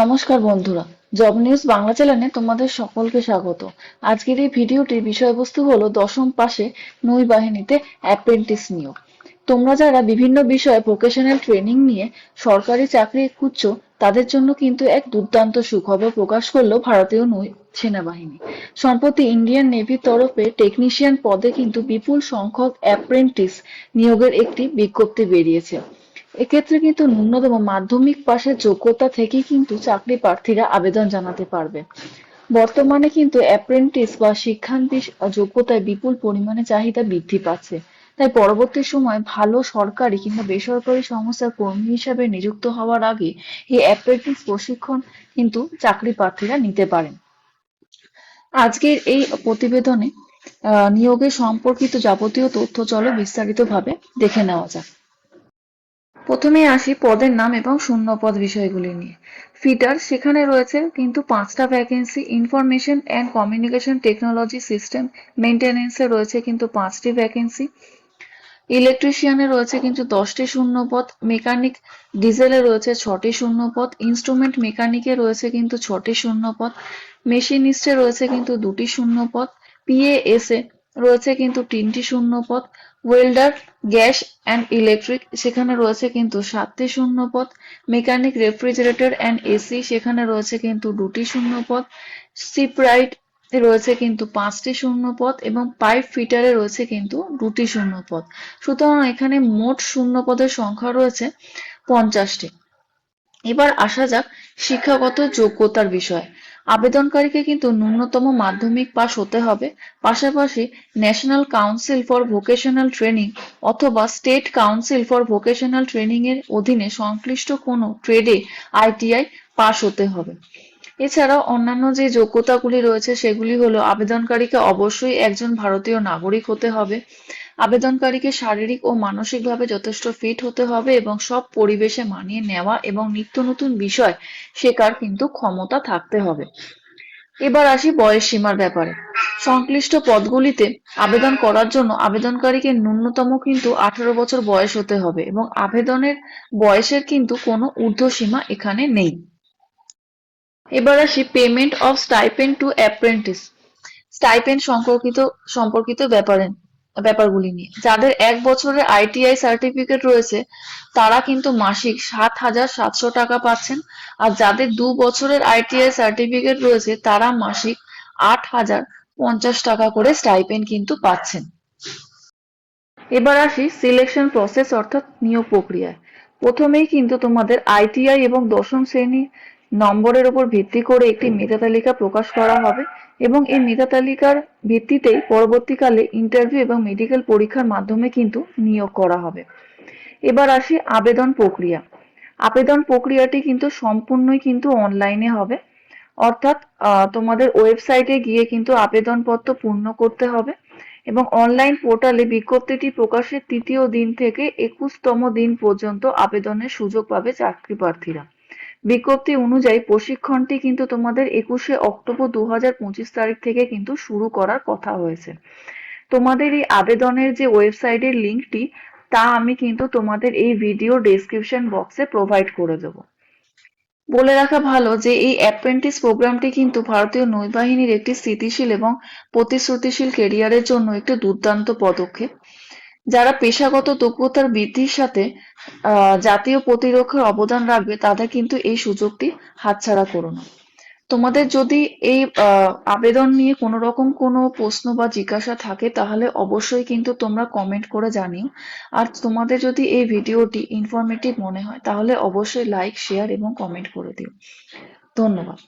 নমস্কার বন্ধুরা, job news Bangla চ্যানেলে তোমাদের সকলকে স্বাগত। আজকের এই ভিডিওটির বিষয়বস্তু হলো দশম পাশে নৌ বাহিনীতে অ্যাপ্রেন্টিস নিয়োগ। তোমরা যারা বিভিন্ন বিষয়ে ভোকেশনাল ট্রেনিং নিয়ে সরকারি চাকরি খুঁজছো, তাদের জন্য কিন্তু এক দুর্দান্ত সুখবর প্রকাশ করল ভারতীয় নৌ সেনাবাহিনী। সম্প্রতি ইন্ডিয়ান নেভির তরফে টেকনিশিয়ান পদে কিন্তু বিপুল সংখ্যক অ্যাপ্রেন্টিস নিয়োগের একটি বিজ্ঞপ্তি বেরিয়েছে। এক্ষেত্রে কিন্তু ন্যূনতম মাধ্যমিক পাশের যোগ্যতা থেকেই কিন্তু চাকরি প্রার্থীরা আবেদন জানাতে পারবে। বর্তমানে কিন্তু অ্যাপ্রেন্টিস বা শিক্ষান্তি যোগ্যতায় বিপুল পরিমাণে চাহিদা বৃদ্ধি পাচ্ছে। তাই পরবর্তী সময় ভালো সরকারি কিংবা বেসরকারি সংস্থার কর্মী হিসাবে নিযুক্ত হওয়ার আগে এই অ্যাপ্রেন্টিস প্রশিক্ষণ কিন্তু চাকরি প্রার্থীরা নিতে পারেন। আজকের এই প্রতিবেদনে আহ, নিয়োগের সম্পর্কিত যাবতীয় তথ্য চলো বিস্তারিতভাবে দেখে নেওয়া যাক। প্রথমে আসি পদের নাম এবং শূন্য পদ বিষয়গুলি নিয়ে। ফিটার সেখানে রয়েছে, কিন্তু পাঁচটা vacancy information and communication technology system মেনটেনেন্সে রয়েছে, কিন্তু পাঁচটি ভ্যাকেন্সি ইলেকট্রিশিয়ানে রয়েছে, কিন্তু দশটি শূন্য পদ মেকানিক ডিজেলে রয়েছে, ছটি শূন্য পদ ইনস্ট্রুমেন্ট মেকানিকে রয়েছে, কিন্তু ছটি শূন্য পদ মেশিনিস্টে রয়েছে, কিন্তু দুটি শূন্য পদ পিএএসে রয়েছে কিন্তু তিনটি শূন্য পদ ওয়েল্ডার, গ্যাস অ্যান্ড ইলেকট্রিক সেখানে রয়েছে কিন্তু সাতটি শূন্য পদ মেকানিক রেফ্রিজারেটর অ্যান্ড এসি সেখানে রয়েছে কিন্তু দুটি শূন্য পদ সিপ্রাইট রয়েছে কিন্তু পাঁচটি শূন্য পদ এবং পাইপ ফিটারে রয়েছে কিন্তু দুটি শূন্য পদ সুতরাং এখানে মোট শূন্য পদের সংখ্যা রয়েছে পঞ্চাশটি। এবার আসা যাক শিক্ষাগত যোগ্যতার বিষয়ে। আবেদনকারীকে কিন্তু ন্যূনতম মাধ্যমিক পাশ হতে হবে, পাশাপাশি national council for vocational training অথবা state council for vocational training এর অধীনে সংশ্লিষ্ট কোনো ট্রেডে আইটিআই পাশ হতে হবে। এছাড়াও অন্যান্য যে যোগ্যতাগুলি রয়েছে, সেগুলি হলো আবেদনকারীকে অবশ্যই একজন ভারতীয় নাগরিক হতে হবে আবেদনকারীকে শারীরিক ও মানসিকভাবে যথেষ্ট ফিট হতে হবে এবং সব পরিবেশে মানিয়ে নেওয়া এবং নিত্য নতুন বিষয় শেখার কিন্তু ক্ষমতা থাকতে হবে। এবার আসি বয়স সীমার ব্যাপারে। সংশ্লিষ্ট পদগুলিতে আবেদন করার জন্য আবেদনকারীকে ন্যূনতম কিন্তু আঠারো বছর বয়স হতে হবে এবং আবেদনের বয়সের কিন্তু কোনো ঊর্ধ্বসীমা এখানে নেই। এবার আসি payment of stipend to apprentice stipend সম্পর্কিত সম্পর্কিত ব্যাপারে। ব্যাপারগুলি নিয়ে। যাদের এক বছরের আইটিআই সার্টিফিকেট রয়েছে, তারা কিন্তু মাসিক সাত হাজার সাতশো টাকা পাচ্ছেন। আর যাদের দু বছরের আইটিআই সার্টিফিকেট রয়েছে, তারা মাসিক আট হাজার পঞ্চাশ টাকা করে স্টাইপেন্ড কিন্তু পাচ্ছেন। এবার আসি সিলেকশন প্রসেস অর্থাৎ নিয়োগ প্রক্রিয়ায়। প্রথমেই কিন্তু তোমাদের আইটিআই এবং দশম শ্রেণি নম্বরের উপর ভিত্তি করে একটি মেধা তালিকা প্রকাশ করা হবে এবং এই মেধা তালিকার ভিত্তিতেই পরবর্তীকালে ইন্টারভিউ এবং মেডিকেল পরীক্ষার মাধ্যমে কিন্তু নিয়োগ করা হবে। এবার আসি আবেদন প্রক্রিয়া। আবেদন প্রক্রিয়াটি কিন্তু সম্পূর্ণই কিন্তু অনলাইনে হবে। অর্থাৎ তোমাদের ওয়েবসাইটে গিয়ে কিন্তু আবেদনপত্র পূর্ণ করতে হবে এবং অনলাইন পোর্টালে বিজ্ঞপ্তিটি প্রকাশের তৃতীয় দিন থেকে একুশতম দিন পর্যন্ত আবেদনের সুযোগ পাবে চাকরি প্রার্থীরা বিজ্ঞপ্তি অনুযায়ী প্রশিক্ষণটি কিন্তু তোমাদের একুশে অক্টোবর দু হাজার পঁচিশ তারিখ থেকে কিন্তু শুরু করার কথা হয়েছে। তোমাদের এই আবেদনের যে ওয়েবসাইটের লিঙ্কটি, তা আমি কিন্তু তোমাদের এই ভিডিও ডেসক্রিপশন বক্সে প্রোভাইড করে দেবো। বলে রাখা ভালো যে এই অ্যাপ্রেন্টিস প্রোগ্রামটি কিন্তু ভারতীয় নৌবাহিনীর একটি স্থিতিশীল এবং প্রতিশ্রুতিশীল কেরিয়ারের জন্য একটি দুর্দান্ত পদক্ষেপ। যারা পেশাগত দক্ষতার বৃদ্ধির সাথে জাতীয় প্রতিরক্ষার অবদান রাখবে, তাদের কিন্তু এই সুযোগটি হাতছাড়া করো না। তোমাদের যদি এই আবেদন নিয়ে কোনো রকম কোনো প্রশ্ন বা জিজ্ঞাসা থাকে, তাহলে অবশ্যই কিন্তু তোমরা কমেন্ট করে জানিও। আর তোমাদের যদি এই ভিডিওটি ইনফরমেটিভ মনে হয়, তাহলে অবশ্যই লাইক শেয়ার এবং কমেন্ট করে দিও। ধন্যবাদ।